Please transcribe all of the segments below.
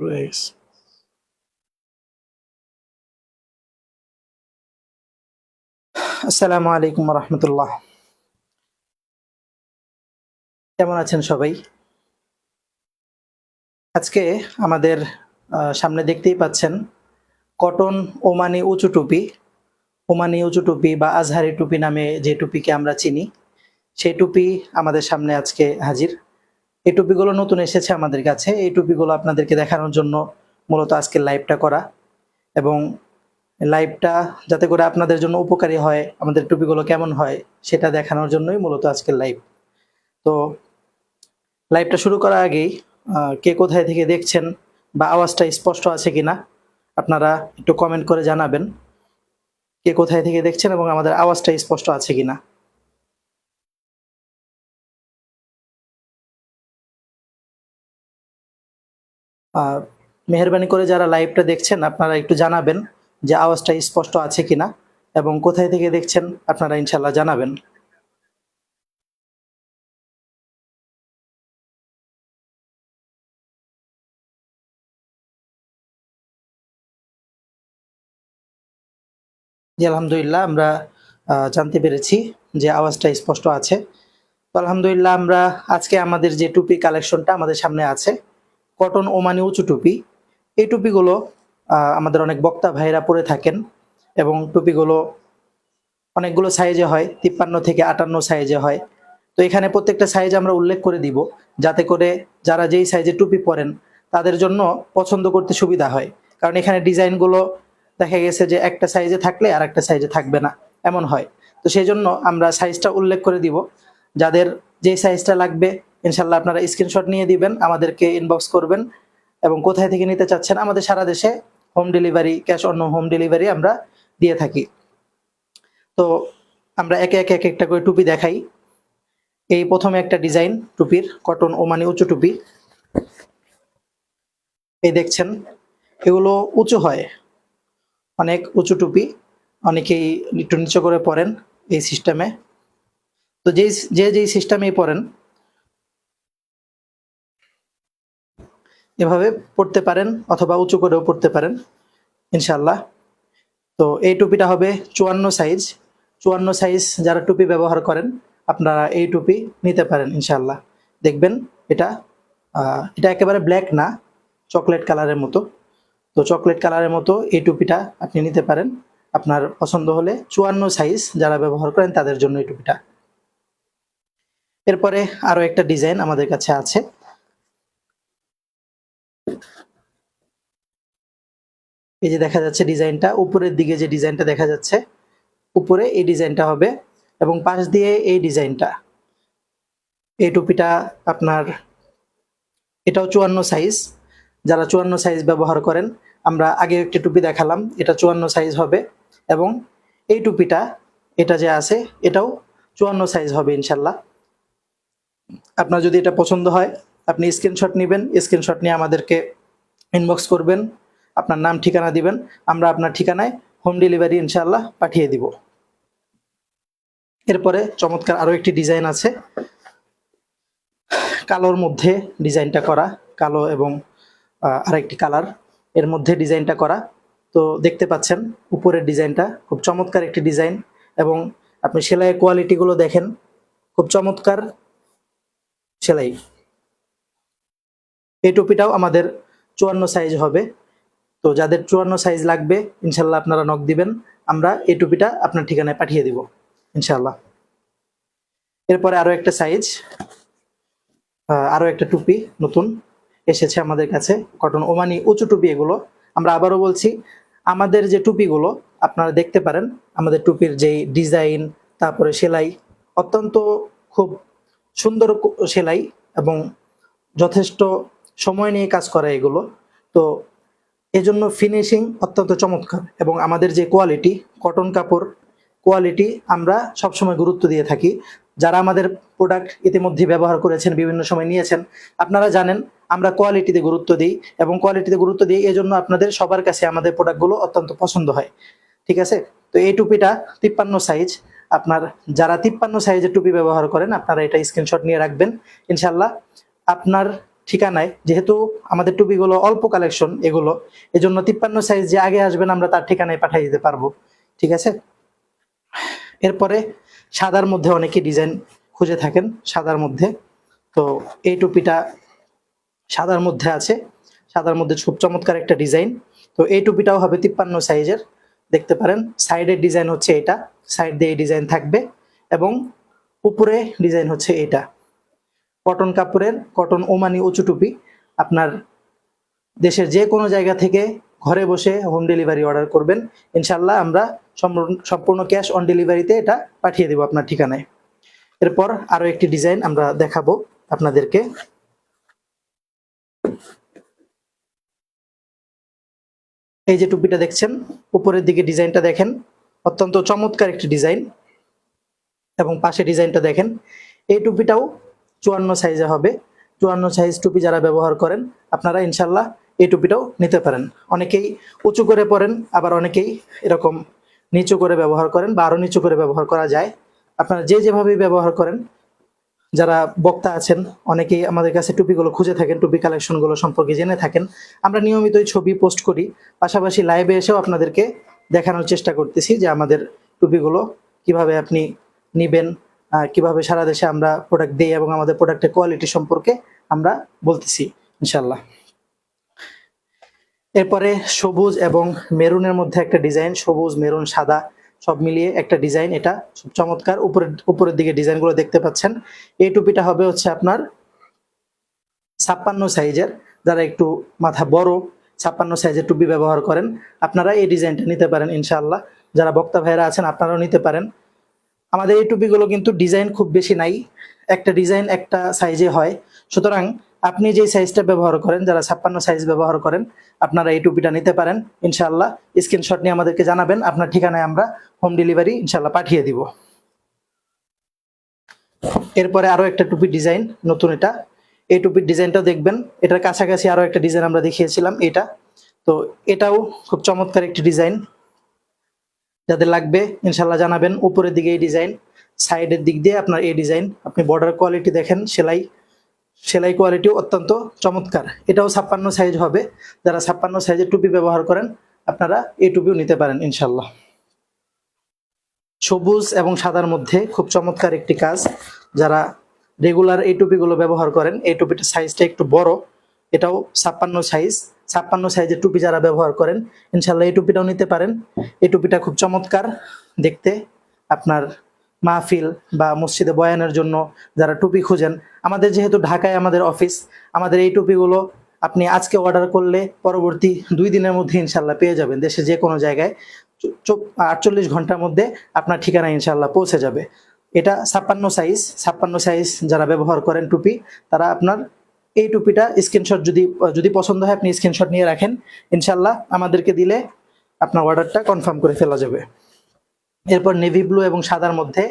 রয়েছে আসসালামু আলাইকুম রহমতুল্লাহ কেমন আছেন সবাই? আজকে আমাদের সামনে দেখতেই পাচ্ছেন কটন ওমানি উঁচু টুপি। ওমানি উঁচু টুপি বা আজহারি টুপি নামে যে টুপিকে আমরা চিনি, সেই টুপি আমাদের সামনে আজকে হাজির। এই টুপিগুলো নতুন এসেছে আমাদের কাছে। এই টুপিগুলো আপনাদেরকে দেখানোর জন্য মূলত আজকে লাইভটা করা। এবং লাইভটা যাতে করে আপনাদের জন্য উপকারী হয় আমাদের টুপিগুলো কেমন হয় সেটা দেখানোর জন্যই মূলত আজকের লাইভ তো লাইভটা শুরু করার আগেই কে কোথায় থেকে দেখছেন বা আওয়াজটা স্পষ্ট আছে কি না আপনারা একটু কমেন্ট করে জানাবেন। কে কোথায় থেকে দেখছেন এবং আমাদের আওয়াজটা স্পষ্ট আছে কিনা। আহ, মেহরবানি করে যারা লাইভটা দেখছেন, আপনারা একটু জানাবেন যে আওয়াজটা স্পষ্ট আছে কিনা এবং কোথায় থেকে দেখছেন আপনারা ইনশাল্লাহ জানাবেন। জি, আলহামদুলিল্লাহ, আমরা জানতে পেরেছি যে আওয়াজটা স্পষ্ট আছে। তো আলহামদুলিল্লাহ, আমরা আজকে আমাদের যে টুপি কালেকশনটা আমাদের সামনে আছে কটন ওমানি উঁচু টুপি। এই টুপিগুলো আমাদের অনেক বক্তা ভাইরা পরে থাকেন এবং টুপিগুলো অনেকগুলো সাইজে হয়, তিপ্পান্ন থেকে আটান্ন সাইজে হয়। তো এখানে প্রত্যেকটা সাইজ আমরা উল্লেখ করে দিব, যাতে করে যারা যেই সাইজে টুপি পরেন, তাদের জন্য পছন্দ করতে সুবিধা হয়। কারণ এখানে ডিজাইনগুলো দেখা গেছে যে একটা সাইজে থাকলে আর একটা সাইজে থাকবে না, এমন হয়। তো সেই জন্য আমরা সাইজটা উল্লেখ করে দিব, যাদের যেই সাইজটা লাগবে ইনশাল্লাহ আপনারা স্ক্রিনশট নিয়ে দিবেন, আমাদেরকে ইনবক্স করবেন এবং কোথায় থেকে নিতে চাচ্ছেন আমাদের সারা দেশে হোম ডেলিভারি ক্যাশ অন্য হোম ডেলিভারি আমরা দিয়ে থাকি। তো আমরা একে একে এক একটা করে টুপি দেখাই। এই প্রথমে একটা ডিজাইন টুপির কটন ওমানি উঁচু টুপি। এই দেখছেন, এগুলো উঁচু হয়, অনেক উঁচু টুপি, অনেকেই একটু নিচু করে পরেন এই সিস্টেমে তো যেই, যে যেই সিস্টেমেই পড়েন এভাবে পড়তে পারেন অথবা উঁচু করেও পড়তে পারেন ইনশাল্লাহ তো এই টুপিটা হবে চুয়ান্ন সাইজ চুয়ান্ন সাইজ যারা টুপি ব্যবহার করেন, আপনারা এই টুপি নিতে পারেন ইনশাল্লাহ দেখবেন এটা এটা একেবারে ব্ল্যাক না চকলেট কালারের মতো। তো চকলেট কালারের মতো এই টুপিটা আপনি নিতে পারেন। আপনার পছন্দ হলে চুয়ান্ন সাইজ যারা ব্যবহার করেন, তাদের জন্য এই টুপিটা। এরপরে আরও একটা ডিজাইন আমাদের কাছে আছে। এই যে দেখা যাচ্ছে ডিজাইনটা, উপরের দিকে যে ডিজাইনটা দেখা যাচ্ছে, উপরে এই ডিজাইনটা হবে এবং পাশ দিয়ে এই ডিজাইনটা। এই টুপিটা আপনার, এটাও চুয়ান্ন সাইজ যারা চুয়ান্ন সাইজ ব্যবহার করেন, আমরা আগে একটি টুপি দেখালাম, এটা চুয়ান্ন সাইজ হবে এবং এই টুপিটা, এটা যে আছে, এটাও চুয়ান্ন সাইজ হবে ইনশাল্লাহ। আপনার যদি এটা পছন্দ হয়, আপনি স্ক্রিনশট নেবেন স্ক্রিনশট নিয়ে আমাদেরকে ইনবক্স করবেন। আপনার নাম, ঠিকানা দিবেন। আমরা আপনার ঠিকানায় হোম ডেলিভারি ইনশাল্লাহ পাঠিয়ে দিব। এরপরে চমৎকার আরও একটি ডিজাইন আছে। কালোর মধ্যে ডিজাইনটা করা, কালো এবং আরেকটি কালারের মধ্যে ডিজাইনটা করা। তো দেখতে পাচ্ছেন, উপরের ডিজাইনটা খুব চমৎকার একটি ডিজাইন এবং আপনি সেলাইয়ের কোয়ালিটিগুলো দেখেন, খুব চমৎকার সেলাই। এই টুপিটাও আমাদের চুয়ান্ন সাইজ হবে। তো যাদের চুয়ান্ন সাইজ লাগবে, ইনশাল্লাহ আপনারা নক দিবেন। আমরা এই টুপিটা আপনার ঠিকানায় পাঠিয়ে দিব, ইনশাল্লাহ। এরপরে আরও একটা সাইজ আরও একটা টুপি নতুন এসেছে আমাদের কাছে কটন ওমানি উঁচু টুপি এগুলো। আমরা আবারও বলছি, আমাদের যে টুপিগুলো, আপনারা দেখতে পারেন, আমাদের টুপির যেই ডিজাইন তারপরে সেলাই, অত্যন্ত খুব সুন্দর সেলাই এবং যথেষ্ট সময় নিয়ে কাজ করে এগুলো। তো এজন্য ফিনিশিং অত্যন্ত চমৎকার এবং আমাদের যে কোয়ালিটি কটন কাপড় কোয়ালিটি আমরা সবসময় গুরুত্ব দিয়ে থাকি। যারা আমাদের প্রোডাক্ট ইতিমধ্যে ব্যবহার করেছেন, বিভিন্ন সময় নিয়েছেন, আপনারা জানেন আমরা কোয়ালিটিতে গুরুত্ব দিই এবং কোয়ালিটিতে গুরুত্ব দিই এজন্য আপনাদের সবার কাছে আমাদের প্রোডাক্টগুলো অত্যন্ত পছন্দ হয়। ঠিক আছে? তো এই টুপিটা তিপ্পান্ন সাইজ আপনার যারা তিপ্পান্ন সাইজের টুপি ব্যবহার করেন, আপনারা এটা স্ক্রিনশট নিয়ে রাখবেন। ইনশাল্লাহ আপনার ঠিকানায়, যেহেতু আমাদের টুপিগুলো অল্প কালেকশন এগুলো, এজন্য তিপ্পান্ন সাইজ যে আগে আসবেন আমরা তার ঠিকানায় পাঠিয়ে দিতে পারব, ঠিক আছে? এরপরে সাদার মধ্যে অনেকে ডিজাইন খুঁজে থাকেন, সাদার মধ্যে। তো এই টুপিটা সাদার মধ্যে আছে, সাদার মধ্যে খুব চমৎকার একটা ডিজাইন তো এই টুপিটাও হবে তিপ্পান্ন সাইজের দেখতে পারেন। সাইডের ডিজাইন হচ্ছে এটা সাইড দিয়ে এই ডিজাইন থাকবে, এবং উপরে ডিজাইন হচ্ছে এটা। কটন কাপড়ের, কটন ওমানি উঁচু টুপি আপনার দেশের যে কোনো জায়গা থেকে ঘরে বসে হোম ডেলিভারি অর্ডার করবেন। ইনশাল্লাহ আমরা সম্পূর্ণ- ক্যাশ অন ডেলিভারিতে এটা পাঠিয়ে দেবো আপনার ঠিকানায়। এরপর আরও একটি ডিজাইন আমরা দেখাবো আপনাদেরকে। এই যে টুপিটা দেখছেন, উপরের দিকে ডিজাইনটা দেখেন, অত্যন্ত চমৎকার একটি ডিজাইন এবং পাশে ডিজাইনটা দেখেন। এই টুপিটাও চুয়ান্ন সাইজে হবে। চুয়ান্ন সাইজ টুপি যারা ব্যবহার করেন, আপনারা ইনশাল্লাহ এই টুপিটাও নিতে পারেন। অনেকেই উঁচু করে পরেন, আবার অনেকেই এরকম নিচু করে ব্যবহার করেন বা আরও নিচু করে ব্যবহার করা যায়। আপনারা যে যেভাবে ব্যবহার করেন, যারা বক্তা আছেন, অনেকেই আমাদের কাছে টুপিগুলো খুঁজে থাকেন, টুপি কালেকশনগুলো সম্পর্কে জেনে থাকেন। আমরা নিয়মিতই ছবি পোস্ট করি। পাশাপাশি লাইভে এসেও আপনাদেরকে দেখানোর চেষ্টা করতেছি যে আমাদের টুপিগুলো কীভাবে আপনি নিবেন কীভাবে সারা দেশে আমরা প্রোডাক্ট দিই এবং আমাদের প্রোডাক্টের কোয়ালিটি সম্পর্কে আমরা বলতেছি ইনশাল্লাহ এরপরে সবুজ এবং মেরুনের মধ্যে একটা ডিজাইন সবুজ, মেরুন, সাদা, সব মিলিয়ে একটা ডিজাইন এটা খুব চমৎকার। উপরের উপরের দিকে ডিজাইনগুলো দেখতে পাচ্ছেন। এই টুপিটা হবে হচ্ছে আপনার ছাপ্পান্ন সাইজের। যারা একটু মাথা বড়, ছাপ্পান্ন সাইজের টুপি ব্যবহার করেন, আপনারা এই ডিজাইনটা নিতে পারেন, ইনশাআল্লাহ। যারা বক্তা ভাইরা আছেন, আপনারাও নিতে পারেন। আমাদের এই টুপিগুলো কিন্তু ডিজাইন খুব বেশি নাই। একটা ডিজাইন একটা সাইজে হয়। সুতরাং আপনি যে সাইজটা ব্যবহার করেন, যারা ছাপ্পান্ন সাইজ ব্যবহার করেন, আপনারা এই টুপিটা নিতে পারেন। ইনশাআল্লাহ স্ক্রিনশট নিয়ে আমাদেরকে জানাবেন। আপনার ঠিকানায় আমরা হোম ডেলিভারি ইনশাল্লাহ পাঠিয়ে দিব। এরপরে আরও একটা টুপির ডিজাইন নতুন এটা। এই টুপির ডিজাইনটাও দেখবেন। এটার কাছাকাছি আরও একটা ডিজাইন আমরা দেখিয়েছিলাম, এটা। তো এটাও খুব চমৎকার একটি ডিজাইন যাদের লাগবে ইনশাল্লাহ জানাবেন। উপরের দিকে এই ডিজাইন সাইডের দিক দিয়ে আপনার এই ডিজাইন আপনি বর্ডার কোয়ালিটি দেখেন, সেলাই সেলাই কোয়ালিটি অত্যন্ত চমৎকার। এটাও ছাপ্পান্ন সাইজ হবে। যারা ছাপ্পান্ন সাইজের টুপি ব্যবহার করেন, আপনারা এই টুপিও নিতে পারেন ইনশাল্লাহ সবুজ এবং সাদার মধ্যে খুব চমৎকার একটি কাজ। যারা রেগুলার এই টুপিগুলো ব্যবহার করেন, এই টুপিটার সাইজটা একটু বড়। এটাও ছাপ্পান্ন সাইজ ছাপ্পান্ন সাইজের টুপি যারা ব্যবহার করেন, ইনশাল্লাহ এই টুপিটাও নিতে পারেন। এই টুপিটা খুব চমৎকার দেখতে। আপনার মাহফিল বা মসজিদে বয়ানের জন্য যারা টুপি খুঁজেন, আমাদের যেহেতু ঢাকায় আমাদের অফিস আমাদের এই টুপিগুলো আপনি আজকে অর্ডার করলে পরবর্তী দুই দিনের মধ্যে ইনশাল্লাহ পেয়ে যাবেন। দেশে যে কোনো জায়গায় আটচল্লিশ ঘণ্টার মধ্যে আপনার ঠিকানা ইনশাল্লাহ পৌঁছে যাবে। এটা ছাপ্পান্ন সাইজ ছাপ্পান্ন সাইজ যারা ব্যবহার করেন টুপি, তারা আপনার এই টুপিটা স্ক্রিনশট যদি যদি পছন্দ হয়, আপনি স্ক্রিনশট নিয়ে রাখেন। ইনশাল্লাহ আমাদেরকে দিলে আপনার অর্ডারটা কনফার্ম করে ফেলা যাবে। এরপর নেভি ব্লু এবং সাদার মধ্যে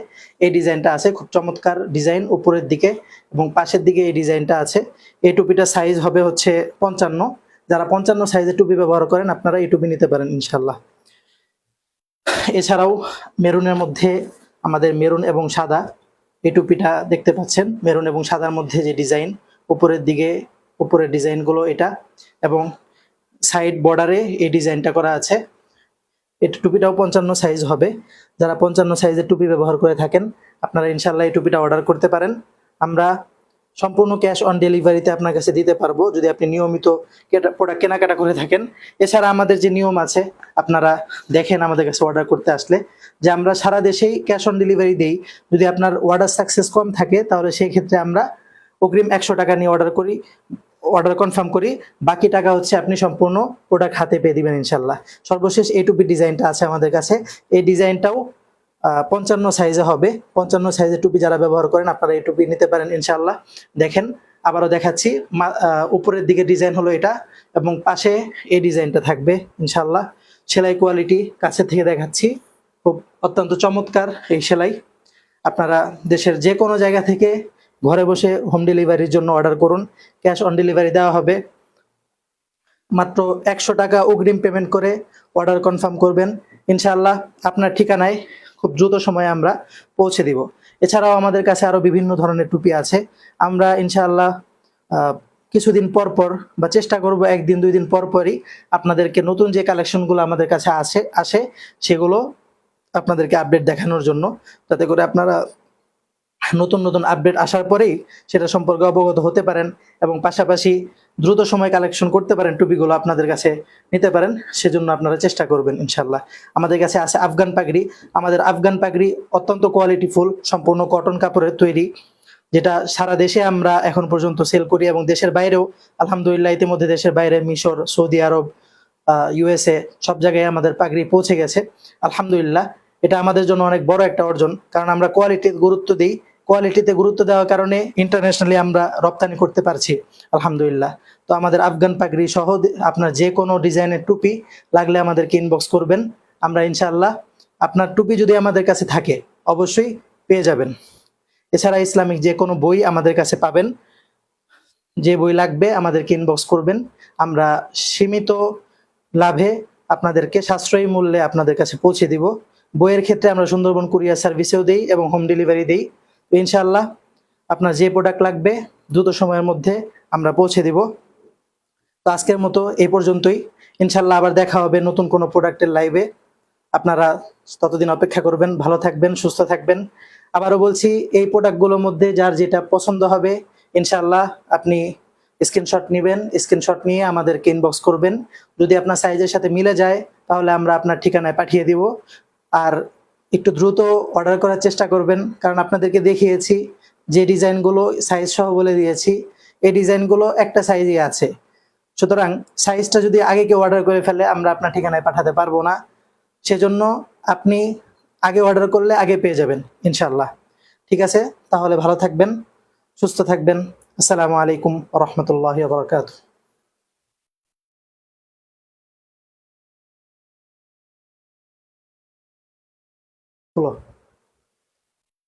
এই ডিজাইনটা আছে। খুব চমৎকার ডিজাইন, উপরের দিকে এবং পাশের দিকে এই ডিজাইনটা আছে। এই টুপিটা সাইজ হবে হচ্ছে পঞ্চান্ন। যারা পঞ্চান্ন সাইজের টুপি ব্যবহার করেন, আপনারা এই টুপি নিতে পারেন ইনশাল্লাহ এছাড়াও মেরুনের মধ্যে আমাদের মেরুন এবং সাদা এই টুপিটা দেখতে পাচ্ছেন। মেরুন এবং সাদার মধ্যে যে ডিজাইন উপরের দিকে, উপরের ডিজাইনগুলো এটা এবং সাইড বর্ডারে এই ডিজাইনটা করা আছে। এটা টুপিটাও পঞ্চান্ন সাইজ হবে। যারা পঞ্চান্ন সাইজের টুপি ব্যবহার করে থাকেন, আপনারা ইনশাল্লাহ এই টুপিটা অর্ডার করতে পারেন। আমরা সম্পূর্ণ ক্যাশ অন ডেলিভারিতে আপনার কাছে দিতে পারব। যদি আপনি নিয়মিত প্রোডাক্ট কেনাকাটা করে থাকেন, এছাড়া আমাদের যে নিয়ম আছে, আপনারা দেখেন আমাদের কাছে অর্ডার করতে আসলে, যে আমরা সারা দেশেই ক্যাশ অন ডেলিভারি দেই। যদি আপনার অর্ডার সাকসেস কম থাকে, তাহলে সেই ক্ষেত্রে আমরা অগ্রিম একশো টাকা নিয়ে অর্ডার করি অর্ডার কনফার্ম করি, বাকি টাকা হচ্ছে আপনি সম্পূর্ণ প্রোডাক্ট হাতে পেয়ে দিবেন ইনশাল্লাহ। সর্বশেষ এই টুপির ডিজাইনটা আছে আমাদের কাছে। এই ডিজাইনটাও পঞ্চান্ন সাইজে হবে। পঞ্চান্ন সাইজের টুপি যারা ব্যবহার করেন, আপনারা এই টুপি নিতে পারেন ইনশাল্লাহ। দেখেন, আবারও দেখাচ্ছি উপরের দিকে ডিজাইন হলো এটা, এবং পাশে এই ডিজাইনটা থাকবে ইনশাল্লাহ। সেলাই কোয়ালিটি কাছে থেকে দেখাচ্ছি। খুব অত্যন্ত চমৎকার এই সেলাই। আপনারা দেশের যে কোনো জায়গা থেকে ঘরে বসে হোম ডেলিভারির জন্য অর্ডার করুন। ক্যাশ অন ডেলিভারি দেওয়া হবে। মাত্র একশো টাকা অগ্রিম পেমেন্ট করে অর্ডার কনফার্ম করবেন। ইনশাআল্লাহ আপনার ঠিকানায় খুব দ্রুত সময়ে আমরা পৌঁছে দিব। এছাড়াও আমাদের কাছে আরও বিভিন্ন ধরনের টুপি আছে। আমরা ইনশাআল্লাহ কিছুদিন পর পর বা চেষ্টা করব একদিন, দুই দিন পর পরই আপনাদেরকে নতুন যে কালেকশনগুলো আমাদের কাছে আসে আসে, সেগুলো আপনাদেরকে আপডেট দেখানোর জন্য। যাতে করে আপনারা নতুন নতুন আপডেট আসার পরেই সেটা সম্পর্কে অবগত হতে পারেন এবং পাশাপাশি দ্রুত সময় কালেকশন করতে পারেন টুপিগুলো আপনাদের কাছে নিতে পারেন, সেজন্য আপনারা চেষ্টা করবেন ইনশাল্লাহ আমাদের কাছে আছে আফগান পাগড়ি। আমাদের আফগান পাগড়ি অত্যন্ত কোয়ালিটিফুল সম্পূর্ণ কটন কাপড়ের তৈরি, যেটা সারা দেশে আমরা এখন পর্যন্ত সেল করি এবং দেশের বাইরেও, আলহামদুলিল্লাহ ইতিমধ্যে দেশের বাইরে মিশর, সৌদি আরব ইউএসএ সব জায়গায় আমাদের পাগড়ি পৌঁছে গেছে। আলহামদুলিল্লাহ, এটা আমাদের জন্য অনেক বড় একটা অর্জন, কারণ আমরা কোয়ালিটির গুরুত্ব দিই। কোয়ালিটিতে গুরুত্ব দেওয়ার কারণে ইন্টারন্যাশনালি আমরা রপ্তানি করতে পারছি, আলহামদুলিল্লাহ। তো আমাদের আফগান পাগড়ি সহ আপনার যে কোনো ডিজাইনের টুপি লাগলে আমাদেরকে ইনবক্স করবেন। আমরা ইনশাআল্লাহ আপনার টুপি যদি আমাদের কাছে থাকে, অবশ্যই পেয়ে যাবেন। এছাড়া ইসলামিক যে কোনো বই আমাদের কাছে পাবেন। যে বই লাগবে আমাদেরকে ইনবক্স করবেন। আমরা সীমিত লাভে আপনাদেরকে সাশ্রয়ী মূল্যে আপনাদের কাছে পৌঁছে দিব। বইয়ের ক্ষেত্রে আমরা সুন্দরবন কুরিয়ার সার্ভিসেও দিই এবং হোম ডেলিভারি দিই। তো ইনশাআল্লাহ আপনার যে প্রোডাক্ট লাগবে দ্রুত সময়ের মধ্যে আমরা পৌঁছে দিব। তো আজকের মতো এই পর্যন্তই। ইনশাল্লাহ আবার দেখা হবে নতুন কোনো প্রোডাক্টের লাইভে আপনারা ততদিন অপেক্ষা করবেন, ভালো থাকবেন, সুস্থ থাকবেন। আবারও বলছি, এই প্রোডাক্টগুলোর মধ্যে যার যেটা পছন্দ হবে ইনশাল্লাহ আপনি স্ক্রিনশট নেবেন স্ক্রিনশট নিয়ে আমাদেরকে ইনবক্স করবেন। যদি আপনার সাইজের সাথে মিলে যায়, তাহলে আমরা আপনার ঠিকানায় পাঠিয়ে দিব। আর একটু দ্রুত অর্ডার করার চেষ্টা করবেন। কারণ আপনাদেরকে দেখিয়েছি যে ডিজাইনগুলো সাইজ সহ বলে দিয়েছি। এই ডিজাইনগুলো একটা সাইজই আছে। সুতরাং সাইজটা যদি আগে কেউ অর্ডার করে ফেলে, আমরা আপনার ঠিকানায় পাঠাতে পারব না। সেজন্য আপনি আগে অর্ডার করলে আগে পেয়ে যাবেন ইনশাল্লাহ ঠিক আছে? তাহলে ভালো থাকবেন, সুস্থ থাকবেন। আসসালামু আলাইকুম রহমতুল্লাহ বরকাত হলো